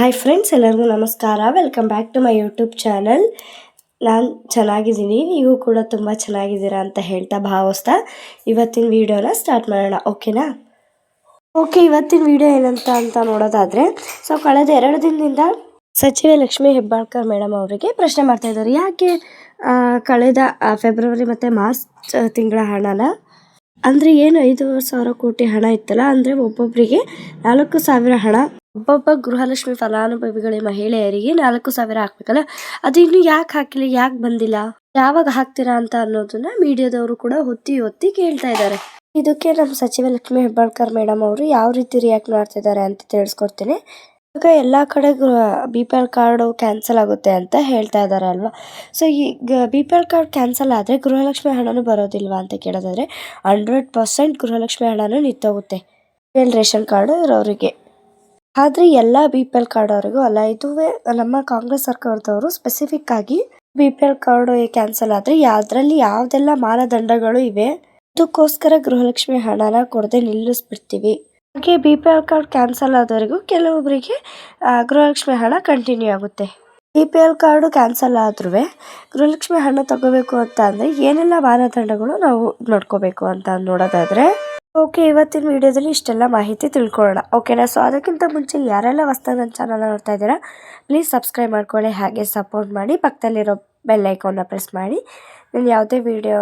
Hi friends ಎಲ್ಲರಿಗೂ ನಮಸ್ಕಾರ. Welcome back to my YouTube channel ನಾನು ಚೆನ್ನಾಗಿದ್ದೀನಿ. ನೀವು ಕೂಡ ತುಂಬ ಚೆನ್ನಾಗಿದ್ದೀರಾ ಅಂತ ಹೇಳ್ತಾ ಭಾವಿಸ್ತಾ ಇವತ್ತಿನ ವೀಡಿಯೋನ ಸ್ಟಾರ್ಟ್ ಮಾಡೋಣ. ಓಕೆನಾ ಓಕೆ ಇವತ್ತಿನ ವಿಡಿಯೋ ಏನಂತ ಅಂತ ನೋಡೋದಾದರೆ ಸೊ ಕಳೆದ ಎರಡು ದಿನದಿಂದ ಸಚಿವೆ ಲಕ್ಷ್ಮೀ ಹೆಬ್ಬಾಳ್ಕರ್ ಮೇಡಮ್ ಅವರಿಗೆ ಪ್ರಶ್ನೆ ಮಾಡ್ತಾ ಇದ್ದಾರೆ. ಯಾಕೆ ಕಳೆದ ಫೆಬ್ರವರಿ ಮತ್ತು ಮಾರ್ಚ್ ತಿಂಗಳ ಹಣನ? ಅಂದರೆ ಏನು ಐದೂವರೆ ಸಾವಿರ ಕೋಟಿ ಹಣ ಇತ್ತಲ್ಲ, ಅಂದರೆ ಒಬ್ಬೊಬ್ಬರಿಗೆ ನಾಲ್ಕು ಸಾವಿರ ಹಣ ಒಬ್ಬೊಬ್ಬ ಗೃಹಲಕ್ಷ್ಮಿ ಫಲಾನುಭವಿಗಳ ಮಹಿಳೆಯರಿಗೆ ನಾಲ್ಕು ಸಾವಿರ ಹಾಕ್ಬೇಕಲ್ಲ? ಅದು ಇನ್ನು ಯಾಕೆ ಹಾಕಿಲ್ಲ, ಯಾಕೆ ಬಂದಿಲ್ಲ? ಯಾವಾಗ ಹಾಕ್ತೀರಾ ಅಂತ ಅನ್ನೋದನ್ನ ಮೀಡಿಯಾದವರು ಕೂಡ ಹೊತ್ತಿ ಹೊತ್ತಿ ಕೇಳ್ತಾ ಇದ್ದಾರೆ. ಇದಕ್ಕೆ ನಮ್ಮ ಸಚಿವ ಲಕ್ಷ್ಮಿ ಹೆಬ್ಬಾಳ್ಕರ್ ಮೇಡಮ್ ಅವರು ಯಾವ ರೀತಿ ರಿಯಾಕ್ಟ್ ಮಾಡ್ತಿದ್ದಾರೆ ಅಂತ ತಿಳಿಸ್ಕೊಡ್ತೀನಿ. ಇವಾಗ ಎಲ್ಲ ಕಡೆ B P L card cancel ಆಗುತ್ತೆ ಅಂತ ಹೇಳ್ತಾ ಇದ್ದಾರೆ ಅಲ್ವಾ? ಸೊ ಈಗ B P L card cancel ಆದರೆ ಗೃಹಲಕ್ಷ್ಮಿ ಹಣನೂ ಬರೋದಿಲ್ವಾ ಅಂತ ಕೇಳೋದಾದರೆ ಹಂಡ್ರೆಡ್ ಪರ್ಸೆಂಟ್ ಗೃಹಲಕ್ಷ್ಮಿ ಹಣನೂ ನಿಂತೋಗುತ್ತೆ. ರೇಷನ್ ಕಾರ್ಡು ಇರೋರಿಗೆ ಆದರೆ ಎಲ್ಲ ಬಿ ಪಿ ಎಲ್ ಕಾರ್ಡ್ ಅವರಿಗೂ ಅಲ್ಲ. ಇದುವೇ ನಮ್ಮ ಕಾಂಗ್ರೆಸ್ ಸರ್ಕಾರದವರು ಸ್ಪೆಸಿಫಿಕ್ ಆಗಿ B P L card cancel ಆದರೆ ಅದರಲ್ಲಿ ಯಾವುದೆಲ್ಲ ಮಾನದಂಡಗಳು ಇವೆ, ಅದಕ್ಕೋಸ್ಕರ ಗೃಹಲಕ್ಷ್ಮಿ ಹಣನ ಕೊಡದೆ ನಿಲ್ಲಿಸ್ಬಿಡ್ತೀವಿ. ಹಾಗೆ B P L card cancel ಆದವರಿಗೂ ಕೆಲವೊಬ್ಬರಿಗೆ ಗೃಹಲಕ್ಷ್ಮಿ ಹಣ ಕಂಟಿನ್ಯೂ ಆಗುತ್ತೆ. B P L card cancel ಆದ್ರೂ ಗೃಹಲಕ್ಷ್ಮಿ ಹಣ ತಗೋಬೇಕು ಅಂತ ಅಂದರೆ ಏನೆಲ್ಲ ಮಾನದಂಡಗಳು ನಾವು ನೋಡ್ಕೋಬೇಕು ಅಂತ ನೋಡೋದಾದರೆ ಓಕೆ, ಇವತ್ತಿನ ವಿಡಿಯೋದಲ್ಲಿ ಇಷ್ಟೆಲ್ಲ ಮಾಹಿತಿ ತಿಳ್ಕೊಳ್ಳೋಣ. ಓಕೆನಾ? ಸೊ ಅದಕ್ಕಿಂತ ಮುಂಚೆ ಯಾರೆಲ್ಲ ಹೊಸ್ದಾಗಿ ನನ್ನ ಚಾನಲ್ ನೋಡ್ತಾ ಇದ್ದೀರಾ ಪ್ಲೀಸ್ ಸಬ್ಸ್ಕ್ರೈಬ್ ಮಾಡ್ಕೊಳ್ಳಿ, ಹಾಗೆ ಸಪೋರ್ಟ್ ಮಾಡಿ, ಪಕ್ಕದಲ್ಲಿರೋ ಬೆಲ್ ಐಕಾನ್ನ ಪ್ರೆಸ್ ಮಾಡಿ. ನಾನು ಯಾವುದೇ ವಿಡಿಯೋ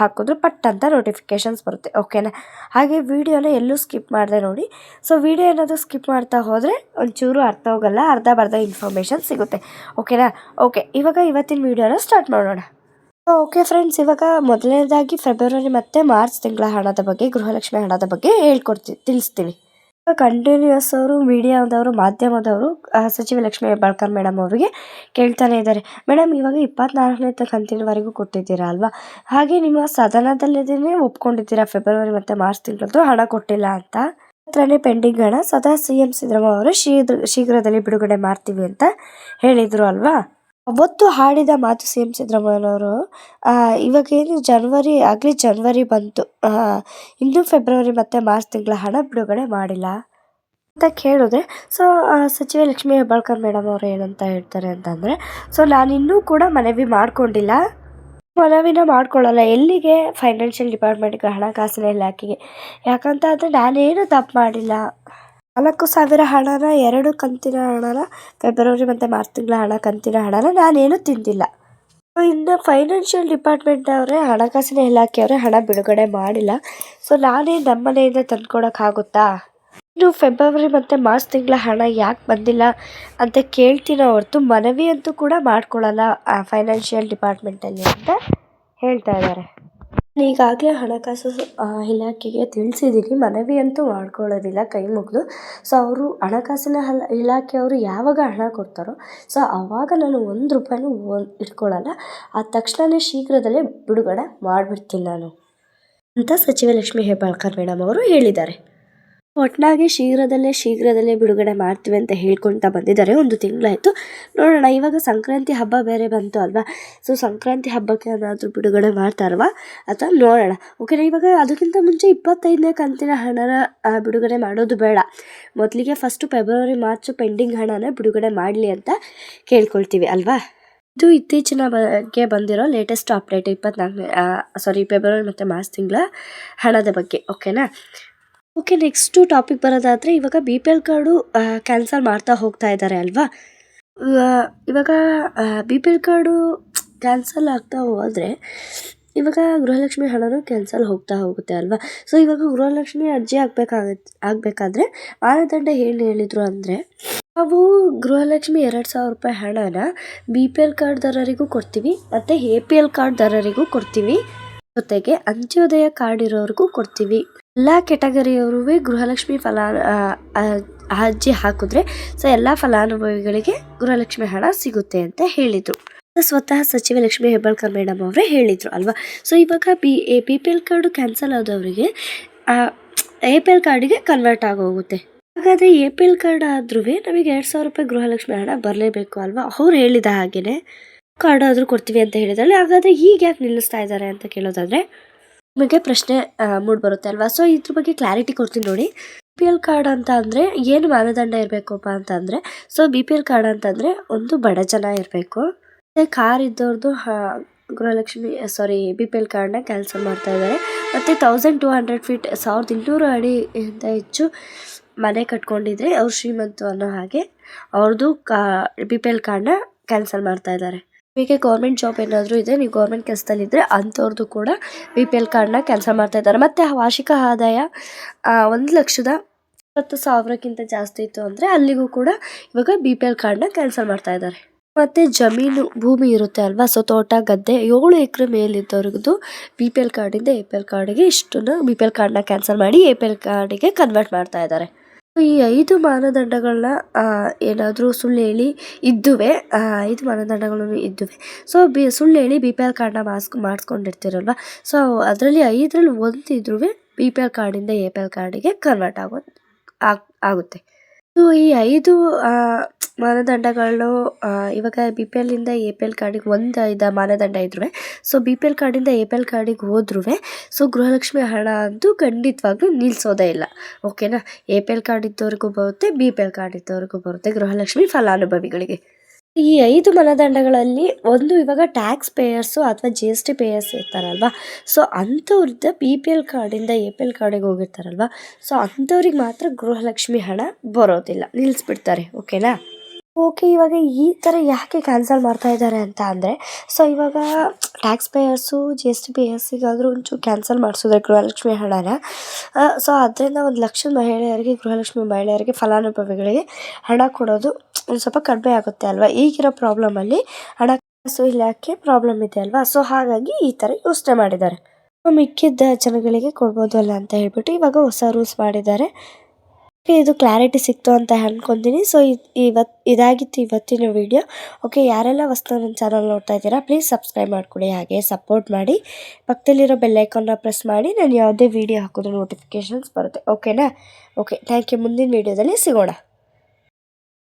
ಹಾಕಿದ್ರು ಪಟ್ ಅಂತ ನೋಟಿಫಿಕೇಷನ್ಸ್ ಬರುತ್ತೆ. ಓಕೆನಾ? ಹಾಗೆ ವಿಡಿಯೋನ ಎಲ್ಲೂ ಸ್ಕಿಪ್ ಮಾಡಿದೆ ನೋಡಿ. ಸೊ ವಿಡಿಯೋ ಏನಾದರೂ ಸ್ಕಿಪ್ ಮಾಡ್ತಾ ಹೋದರೆ ಒಂಚೂರು ಅರ್ಥ ಹೋಗಲ್ಲ, ಅರ್ಧ ಬರ್ಧ ಇನ್ಫಾರ್ಮೇಷನ್ ಸಿಗುತ್ತೆ. ಓಕೆನಾ? ಓಕೆ ಇವಾಗ ಇವತ್ತಿನ ವಿಡಿಯೋನ ಸ್ಟಾರ್ಟ್ ಮಾಡೋಣ. ಓಕೆ ಫ್ರೆಂಡ್ಸ್ ಇವಾಗ ಮೊದಲನೇದಾಗಿ ಫೆಬ್ರವರಿ ಮತ್ತು ಮಾರ್ಚ್ ತಿಂಗಳ ಹಣದ ಬಗ್ಗೆ, ಗೃಹಲಕ್ಷ್ಮಿ ಹಣದ ಬಗ್ಗೆ ಹೇಳ್ಕೊಡ್ತೀನಿ ತಿಳಿಸ್ತೀನಿ ಕಂಟಿನ್ಯೂಸ್ ಅವರು ಮೀಡಿಯಾದವರು ಮಾಧ್ಯಮದವರು ಸಚಿವ ಲಕ್ಷ್ಮೀ ಹೆಬ್ಬಾಳ್ಕರ್ ಮೇಡಮ್ ಅವರಿಗೆ ಕೇಳ್ತಾನೆ ಇದ್ದಾರೆ ಮೇಡಮ್ ಇವಾಗ ಇಪ್ಪತ್ನಾಲ್ಕನೇ ಕಂತಿನವರೆಗೂ ಕೊಟ್ಟಿದ್ದೀರಾ ಅಲ್ವಾ? ಹಾಗೆ ನಿಮ್ಮ ಸದನದಲ್ಲಿದ್ದೇನೆ ಒಪ್ಕೊಂಡಿದ್ದೀರಾ ಫೆಬ್ರವರಿ ಮತ್ತು ಮಾರ್ಚ್ ತಿಂಗಳದ್ದು ಹಣ ಕೊಟ್ಟಿಲ್ಲ ಅಂತ? ಹತ್ರನೇ ಪೆಂಡಿಂಗ್ ಹಣ, ಸದಾ ಸಿ ಎಂ ಸಿದ್ದರಾಮಯ್ಯ ಅವರು ಶೀಘ್ರ, ಶೀಘ್ರದಲ್ಲಿ ಬಿಡುಗಡೆ ಮಾಡ್ತೀವಿ ಅಂತ ಹೇಳಿದರು ಅಲ್ವಾ? ಅವತ್ತು ಹಾಡಿದ ಮಾತು ಸಿ ಎಂ ಸಿದ್ದರಾಮಯ್ಯನವರು ಇವಾಗೇನು ಜನ್ವರಿ, ಆಗಲಿ ಜನವರಿ ಬಂತು. ಇನ್ನೂ ಫೆಬ್ರವರಿ ಮತ್ತು ಮಾರ್ಚ್ ತಿಂಗಳ ಹಣ ಬಿಡುಗಡೆ ಮಾಡಿಲ್ಲ. ಅಂತ ಕೇಳಿದ್ರೆ, ಸೊ ಸಚಿವೆ ಲಕ್ಷ್ಮೀ ಹೆಬ್ಬಾಳ್ಕರ್ ಮೇಡಮ್ ಅವರು ಏನಂತ ಹೇಳ್ತಾರೆ ಅಂತಂದರೆ, ಸೊ ನಾನಿನ್ನೂ ಕೂಡ ಮನವಿ ಮಾಡಿಕೊಂಡಿಲ್ಲ. ಮನವಿನ ಮಾಡ್ಕೊಳ್ಳಲ್ಲ. ಎಲ್ಲಿಗೆ? ಫೈನಾನ್ಷಿಯಲ್ ಡಿಪಾರ್ಟ್ಮೆಂಟ್ಗೆ ಹಣಕಾಸಿನ ಇಲಾಖೆಗೆ. ಯಾಕಂತ ಅಂದರೆ ನಾನೇನು ತಪ್ಪು ಮಾಡಿಲ್ಲ. ನಾಲ್ಕು ಸಾವಿರ ಹಣನ, ಎರಡು ಕಂತಿನ ಹಣನ, ಫೆಬ್ರವರಿ ಮತ್ತು ಮಾರ್ಚ್ ತಿಂಗಳ ಹಣ, ಕಂತಿನ ಹಣನ ನಾನೇನು ತಿಂದಿಲ್ಲ. ಇನ್ನು ಫೈನಾನ್ಷಿಯಲ್ ಡಿಪಾರ್ಟ್ಮೆಂಟವರೇ ಹಣಕಾಸಿನ ಇಲಾಖೆಯವರೇ ಹಣ ಬಿಡುಗಡೆ ಮಾಡಿಲ್ಲ. ಸೊ ನಾನೇ ನಮ್ಮ ಮನೆಯಿಂದ ತಂದ್ಕೊಡೋಕ್ಕಾಗುತ್ತಾ ಇನ್ನು ಫೆಬ್ರವರಿ ಮತ್ತು ಮಾರ್ಚ್ ತಿಂಗಳ ಹಣ ಯಾಕೆ ಬಂದಿಲ್ಲ ಅಂತ ಕೇಳ್ತೀನೋ ಹೊರತು ಮನವಿ ಅಂತೂ ಕೂಡ ಮಾಡ್ಕೊಳ್ಳಲ್ಲ ಫೈನಾನ್ಷಿಯಲ್ ಡಿಪಾರ್ಟ್ಮೆಂಟಲ್ಲಿ ಅಂತ ಹೇಳ್ತಾ ಇದ್ದಾರೆ ಈಗಾಗಲೇ ಹಣಕಾಸು ಇಲಾಖೆಗೆ ತಿಳಿಸಿದ್ದೀನಿ ಮನವಿ ಅಂತೂ ಮಾಡ್ಕೊಳ್ಳೋದಿಲ್ಲ, ಕೈ ಮುಗಿದು. ಸೊ ಅವರು ಹಣಕಾಸಿನ ಹಲ ಇಲಾಖೆಯವರು ಯಾವಾಗ ಹಣ ಕೊಡ್ತಾರೋ ಸೊ ಆವಾಗ ನಾನು ಒಂದು ರೂಪಾಯಿನೂ ಇಟ್ಕೊಳ್ಳಲ್ಲ. ಆ ತಕ್ಷಣವೇ ಶೀಘ್ರದಲ್ಲೇ ಬಿಡುಗಡೆ ಮಾಡಿಬಿಡ್ತೀನಿ ನಾನು, ಅಂತ ಸಚಿವ ಲಕ್ಷ್ಮೀ ಹೆಬ್ಬಾಳ್ಕರ್ ಮೇಡಮ್ ಅವರು ಹೇಳಿದ್ದಾರೆ. ಒಟ್ಟಾಗಿ ಶೀಘ್ರದಲ್ಲೇ ಶೀಘ್ರದಲ್ಲೇ ಬಿಡುಗಡೆ ಮಾಡ್ತೀವಿ ಅಂತ ಹೇಳ್ಕೊಳ್ತಾ ಬಂದಿದ್ದಾರೆ. ಒಂದು ತಿಂಗಳಾಯಿತು. ನೋಡೋಣ, ಇವಾಗ ಸಂಕ್ರಾಂತಿ ಹಬ್ಬ ಬೇರೆ ಬಂತು ಅಲ್ವಾ? ಸೊ ಸಂಕ್ರಾಂತಿ ಹಬ್ಬಕ್ಕೆ ಏನಾದರೂ ಬಿಡುಗಡೆ ಮಾಡ್ತಾರವಾ ಅಥವಾ ನೋಡೋಣ. ಓಕೆನಾ ಇವಾಗ ಅದಕ್ಕಿಂತ ಮುಂಚೆ ಇಪ್ಪತ್ತೈದನೇ ಕಂತಿನ ಹಣನ ಬಿಡುಗಡೆ ಮಾಡೋದು ಬೇಡ. ಮೊದಲಿಗೆ ಫಸ್ಟು ಫೆಬ್ರವರಿ ಮಾರ್ಚು ಪೆಂಡಿಂಗ್ ಹಣನ ಬಿಡುಗಡೆ ಮಾಡಲಿ ಅಂತ ಕೇಳ್ಕೊಳ್ತೀವಿ ಅಲ್ವಾ? ಇದು ಇತ್ತೀಚಿನ ಬಗ್ಗೆ ಬಂದಿರೋ ಲೇಟೆಸ್ಟ್ ಅಪ್ಡೇಟ್ ಇಪ್ಪತ್ನಾಲ್ಕನೇ ಸಾರಿ ಫೆಬ್ರವರಿ ಮತ್ತು ಮಾರ್ಚ್ ತಿಂಗಳ ಹಣದ ಬಗ್ಗೆ. ಓಕೆನಾ ಓಕೆ ನೆಕ್ಸ್ಟು ಟಾಪಿಕ್ ಬರೋದಾದರೆ ಇವಾಗ B P L card cancel ಮಾಡ್ತಾ ಹೋಗ್ತಾ ಇದ್ದಾರೆ ಅಲ್ವಾ? ಇವ- ಇವಾಗ B P L card cancel ಆಗ್ತಾ ಹೋದರೆ ಇವಾಗ ಗೃಹಲಕ್ಷ್ಮಿ ಹಣನು ಕ್ಯಾನ್ಸಲ್ ಹೋಗ್ತಾ ಹೋಗುತ್ತೆ ಅಲ್ವಾ? ಸೊ ಇವಾಗ ಗೃಹಲಕ್ಷ್ಮಿ ಅರ್ಜಿ ಹಾಕ್ಬೇಕಾಗತ್ತೆ ಆಗಬೇಕಾದ್ರೆ ಮಾನದಂಡ ಏನು ಹೇಳಿದರು ಅಂದರೆ ನಾವು ಗೃಹಲಕ್ಷ್ಮಿ ಎರಡು ಸಾವಿರ ರೂಪಾಯಿ ಹಣನ ಬಿ ಪಿ ಎಲ್ ಕಾರ್ಡ್ದಾರರಿಗೂ ಕೊಡ್ತೀವಿ, ಮತ್ತು ಎ ಪಿ ಎಲ್ ಕಾರ್ಡ್ದಾರರಿಗೂ ಕೊಡ್ತೀವಿ. ಜೊತೆಗೆ ಅಂತ್ಯೋದಯ ಕಾರ್ಡ್ ಇರೋರಿಗೂ ಕೊಡ್ತೀವಿ. ಎಲ್ಲ ಕೆಟಗರಿಯವರು ಗೃಹಲಕ್ಷ್ಮಿ ಫಲಾ ಅರ್ಜಿ ಹಾಕಿದ್ರೆ ಸೊ ಎಲ್ಲ ಫಲಾನುಭವಿಗಳಿಗೆ ಗೃಹಲಕ್ಷ್ಮಿ ಹಣ ಸಿಗುತ್ತೆ ಅಂತ ಹೇಳಿದರು. ಸ್ವತಃ ಸಚಿವ ಲಕ್ಷ್ಮಿ ಹೆಬ್ಬಾಳ್ಕರ್ ಮೇಡಮ್ ಅವರೇ ಹೇಳಿದರು ಅಲ್ವಾ? ಸೊ ಇವಾಗ B, A P P L card cancel ಆದವರಿಗೆ A P L ಕಾರ್ಡಿಗೆ ಕನ್ವರ್ಟ್ ಆಗೋಗುತ್ತೆ. ಹಾಗಾದರೆ ಎ ಪಿ ಎಲ್ ಕಾರ್ಡ್ ಆದ್ರೂ ನಮಗೆ ಎರಡು ಸಾವಿರ ರೂಪಾಯಿ ಗೃಹಲಕ್ಷ್ಮಿ ಹಣ ಬರಲೇಬೇಕು ಅಲ್ವಾ? ಅವ್ರು ಹೇಳಿದ ಹಾಗೆಯೇ ಕಾರ್ಡ್ ಆದರೂ ಕೊಡ್ತೀವಿ ಅಂತ ಹೇಳಿದ್ರಲ್ಲಿ, ಹಾಗಾದರೆ ಈಗ ಯಾಕೆ ನಿಲ್ಲಿಸ್ತಾ ಇದ್ದಾರೆ ಅಂತ ಕೇಳೋದಾದರೆ ನಿಮಗೆ ಪ್ರಶ್ನೆ ಮೂಡ್ ಬರುತ್ತೆ ಅಲ್ವಾ? ಸೊ ಇದ್ರ ಬಗ್ಗೆ ಕ್ಲಾರಿಟಿ ಕೊಡ್ತೀನಿ ನೋಡಿ. ಬಿ ಪಿ ಎಲ್ ಕಾರ್ಡ್ ಅಂತ ಅಂದರೆ ಏನು ಮಾನದಂಡ ಇರಬೇಕಪ್ಪ ಅಂತ ಅಂದರೆ so B P L card ಅಂತಂದರೆ ಒಂದು ಬಡ ಜನ ಇರಬೇಕು. ಮತ್ತು ಕಾರ್ ಇದ್ದವ್ರದ್ದು Gruhalakshmi sorry B P L ಕಾರ್ಡ್ನ ಕ್ಯಾನ್ಸಲ್ ಮಾಡ್ತಾ ಇದ್ದಾರೆ. ಮತ್ತು ತೌಸಂಡ್ ಟು ಹಂಡ್ರೆಡ್ ಫೀಟ್ ಸಾವಿರದ ಇನ್ನೂರು ಅಡಿಯಿಂದ ಹೆಚ್ಚು ಮನೆ ಕಟ್ಕೊಂಡಿದ್ರೆ, ಅವ್ರು ಶ್ರೀಮಂತರು ಅನ್ನೋ ಹಾಗೆ ಅವ್ರದ್ದು ಕಾ ಬಿ ಪಿ ಎಲ್ ಕಾರ್ಡ್ನ ಕ್ಯಾನ್ಸಲ್ ಮಾಡ್ತಾ ಇದ್ದಾರೆ. ನಿಮಗೆ ಗೌರ್ಮೆಂಟ್ ಜಾಬ್ ಏನಾದರೂ ಇದೆ, ನೀವು ಗೌರ್ಮೆಂಟ್ ಕೆಲಸದಲ್ಲಿದ್ದರೆ ಅಂಥವ್ರದ್ದು ಕೂಡ ಬಿ ಪಿ ಎಲ್ ಕಾರ್ಡ್ನ ಕ್ಯಾನ್ಸಲ್ ಮಾಡ್ತಾ ಇದ್ದಾರೆ. ಮತ್ತು ವಾರ್ಷಿಕ ಆದಾಯ ಒಂದು ಲಕ್ಷದ ಇಪ್ಪತ್ತು ಸಾವಿರಕ್ಕಿಂತ ಜಾಸ್ತಿ ಇತ್ತು ಅಂದರೆ ಅಲ್ಲಿಗೂ ಕೂಡ ಇವಾಗ ಬಿ ಪಿ ಎಲ್ ಕಾರ್ಡ್ನ ಕ್ಯಾನ್ಸಲ್ ಮಾಡ್ತಾ ಇದ್ದಾರೆ. ಮತ್ತು ಜಮೀನು, ಭೂಮಿ ಇರುತ್ತೆ ಅಲ್ವಾ? ಸೊ, ತೋಟ, ಗದ್ದೆ ಏಳು ಎಕರೆ ಮೇಲಿದ್ದವ್ರದ್ದು ಬಿ ಪಿ ಎಲ್ ಕಾರ್ಡಿಂದ ಎ ಪಿ ಎಲ್ ಕಾರ್ಡಿಗೆ ಇಷ್ಟನ್ನು ಬಿ ಪಿ ಎಲ್ ಕಾರ್ಡ್ನ ಕ್ಯಾನ್ಸಲ್ ಮಾಡಿ ಎ ಪಿ ಎಲ್ ಕಾರ್ಡಿಗೆ ಕನ್ವರ್ಟ್ ಮಾಡ್ತಾ ಇದ್ದಾರೆ. ಈ ಐದು ಮಾನದಂಡಗಳನ್ನ ಏನಾದರೂ ಸುಳ್ಳು ಹೇಳಿ ಇದ್ದುವೆ ಐದು ಮಾನದಂಡಗಳನ್ನು ಇದ್ದುವೆ. ಸೊ ಬಿ, ಸುಳ್ಳು ಹೇಳಿ ಬಿ ಪಿ ಎಲ್ ಕಾರ್ಡ್ನ ಮಾಸ್ಕ್ ಮಾಡಿಸ್ಕೊಂಡಿರ್ತೀರಲ್ವ ಸೊ ಅದರಲ್ಲಿ ಐದರಲ್ಲಿ ಒಂದು ಇದ್ರೂ ಬಿ ಪಿ ಎಲ್ ಕಾರ್ಡಿಂದ ಎ ಪಿ ಎಲ್ ಕಾರ್ಡಿಗೆ ಕನ್ವರ್ಟ್ ಆಗೋದು ಆಗ್- ಆಗುತ್ತೆ. ಸೊ, ಈ ಐದು ಮಾನದಂಡಗಳು ಇವಾಗ ಬಿ ಪಿ ಎಲ್ಲಿಂದ ಎ ಪಿ ಎಲ್ ಕಾರ್ಡಿಗೆ ಒಂದು ಇದು ಮಾನದಂಡ ಇದ್ರೂ ಸೊ ಬಿ ಪಿ ಎಲ್ ಕಾರ್ಡಿಂದ ಎ ಪಿ ಎಲ್ ಕಾರ್ಡಿಗೆ ಹೋದ್ರೂ ಸೊ, ಗೃಹಲಕ್ಷ್ಮಿ ಹಣ ಅಂತೂ ಖಂಡಿತವಾಗ್ಲೂ ನಿಲ್ಲಿಸೋದೇ ಇಲ್ಲ. ಓಕೆನಾ ಎ ಪಿ ಎಲ್ ಕಾರ್ಡ್ ಇದ್ದವ್ರಿಗೂ ಬರುತ್ತೆ ಬಿ ಪಿ ಎಲ್ ಕಾರ್ಡ್ ಇದ್ದವ್ರಿಗೂ ಬರುತ್ತೆ ಗೃಹಲಕ್ಷ್ಮಿ ಫಲಾನುಭವಿಗಳಿಗೆ. ಈ ಐದು ಮಾನದಂಡಗಳಲ್ಲಿ ಒಂದು ಇವಾಗ ಟ್ಯಾಕ್ಸ್ ಪೇಯರ್ಸು ಅಥವಾ ಜಿ ಎಸ್ ಟಿ ಪೇಯರ್ಸ್ ಇರ್ತಾರಲ್ವ? ಸೊ ಅಂಥವ್ರದ್ದು ಬಿ ಪಿ ಎಲ್ ಕಾರ್ಡಿಂದ ಎ ಪಿ ಎಲ್ ಕಾರ್ಡಿಗೆ ಹೋಗಿರ್ತಾರಲ್ವ? ಸೊ ಅಂಥವ್ರಿಗೆ ಮಾತ್ರ ಗೃಹಲಕ್ಷ್ಮಿ ಹಣ ಬರೋದಿಲ್ಲ. ನಿಲ್ಲಿಸ್ಬಿಡ್ತಾರೆ ಓಕೆನಾ ಓಕೆ, ಇವಾಗ ಈ ಥರ ಯಾಕೆ ಕ್ಯಾನ್ಸಲ್ ಮಾಡ್ತಾ ಇದ್ದಾರೆ ಅಂತ ಅಂದರೆ ಸೊ ಇವಾಗ tax payers G S T ಪೇಯರ್ಸಿಗಾದರೂ ಒಂಚೂರು ಕ್ಯಾನ್ಸಲ್ ಮಾಡಿಸಿದ್ರೆ ಗೃಹಲಕ್ಷ್ಮಿ ಹಣನ. ಸೊ ಅದರಿಂದ ಒಂದು ಲಕ್ಷ ಮಹಿಳೆಯರಿಗೆ, ಗೃಹಲಕ್ಷ್ಮಿ ಮಹಿಳೆಯರಿಗೆ ಫಲಾನುಭವಿಗಳಿಗೆ ಹಣ ಕೊಡೋದು ಒಂದು ಸ್ವಲ್ಪ ಕಡಿಮೆ ಆಗುತ್ತೆ ಅಲ್ವಾ? ಈಗಿರೋ ಪ್ರಾಬ್ಲಮಲ್ಲಿ ಹಣಕಾಸು ಇಲಾಖೆ ಪ್ರಾಬ್ಲಮ್ ಇದೆ ಅಲ್ವಾ? ಸೊ ಹಾಗಾಗಿ ಈ ಥರ ಯೋಚನೆ ಮಾಡಿದ್ದಾರೆ. ಮಿಕ್ಕಿದ್ದ ಜನಗಳಿಗೆ ಕೊಡ್ಬೋದು ಅಲ್ಲ ಅಂತ ಹೇಳ್ಬಿಟ್ಟು ಇವಾಗ ಹೊಸ ರೂಲ್ಸ್ ಮಾಡಿದ್ದಾರೆ. ಇದು ಕ್ಲಾರಿಟಿ ಸಿಕ್ತು ಅಂತ ಹೇಳ್ಕೊಂತೀನಿ ಸೊ ಇವತ್ತು ಇದಾಗಿತ್ತು ಇವತ್ತಿನ ವಿಡಿಯೋ ಓಕೆ ಯಾರೆಲ್ಲ ವಸ್ತು ನನ್ನ ಚಾನಲ್ ನೋಡ್ತಾ ಇದ್ದೀರಾ ಪ್ಲೀಸ್ ಸಬ್ಸ್ಕ್ರೈಬ್ ಮಾಡಿಕೊಡಿ. ಹಾಗೆ ಸಪೋರ್ಟ್ ಮಾಡಿ. ಪಕ್ಕದಲ್ಲಿರೋ ಬೆಲ್ಲೈಕನ್ನ ಪ್ರೆಸ್ ಮಾಡಿ. ನಾನು ಯಾವುದೇ ವಿಡಿಯೋ ಹಾಕಿದ್ರು ನೋಟಿಫಿಕೇಷನ್ಸ್ ಬರುತ್ತೆ. ಓಕೆನಾ ಓಕೆ ಥ್ಯಾಂಕ್ ಯು ಮುಂದಿನ ವಿಡಿಯೋದಲ್ಲಿ ಸಿಗೋಣ.